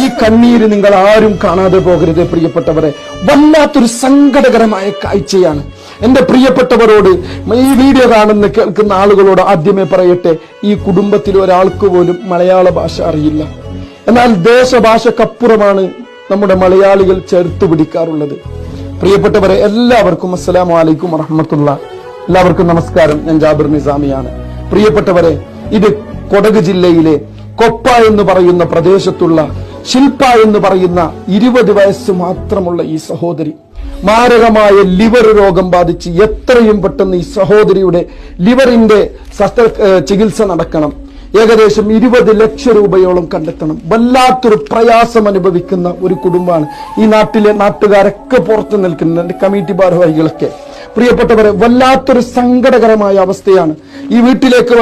ഈ കണ്ണീര് നിങ്ങൾ ആരും കാണാതെ പോകരുത് പ്രിയപ്പെട്ടവരെ. വല്ലാത്തൊരു സങ്കടകരമായ കാഴ്ചയാണ്. എന്റെ പ്രിയപ്പെട്ടവരോട് ഈ വീഡിയോ കാണുന്ന കേൾക്കുന്ന ആളുകളോട് ആദ്യമേ പറയട്ടെ ഈ കുടുംബത്തിൽ ഒരാൾക്ക് പോലും മലയാള ഭാഷ അറിയില്ല. എന്നാൽ ദേശഭാഷക്കപ്പുറമാണ് നമ്മുടെ മലയാളികൾ ചേർത്ത് പിടിക്കാറുള്ളത്. പ്രിയപ്പെട്ടവരെ എല്ലാവർക്കും അസ്സലാമു അലൈക്കും വറഹമത്തുള്ള എല്ലാവർക്കും നമസ്കാരം. ഞാൻ ജാബിർ നിസാമിയാണ്. പ്രിയപ്പെട്ടവരെ ഇത് കൊടക് ജില്ലയിലെ കൊപ്പ എന്ന് പറയുന്ന പ്രദേശത്തുള്ള ശില്പ എന്ന് പറയുന്ന ഇരുപത് വയസ്സ് മാത്രമുള്ള ഈ സഹോദരി. മാരകമായ ലിവർ രോഗം ബാധിച്ച് എത്രയും പെട്ടെന്ന് ഈ സഹോദരിയുടെ ലിവറിന്റെ ശസ്ത്ര ചികിത്സ നടക്കണം. ഏകദേശം ഇരുപത് ലക്ഷം രൂപയോളം കണ്ടെത്തണം. വല്ലാത്തൊരു പ്രയാസം അനുഭവിക്കുന്ന ഒരു കുടുംബമാണ് ഈ നാട്ടിലെ നാട്ടുകാരൊക്കെ പുറത്തു നിൽക്കുന്ന എന്റെ കമ്മിറ്റി ഭാരവാഹികളൊക്കെ. പ്രിയപ്പെട്ടവരെ വല്ലാത്തൊരു സങ്കടകരമായ അവസ്ഥയാണ് ഈ വീട്ടിലേക്ക്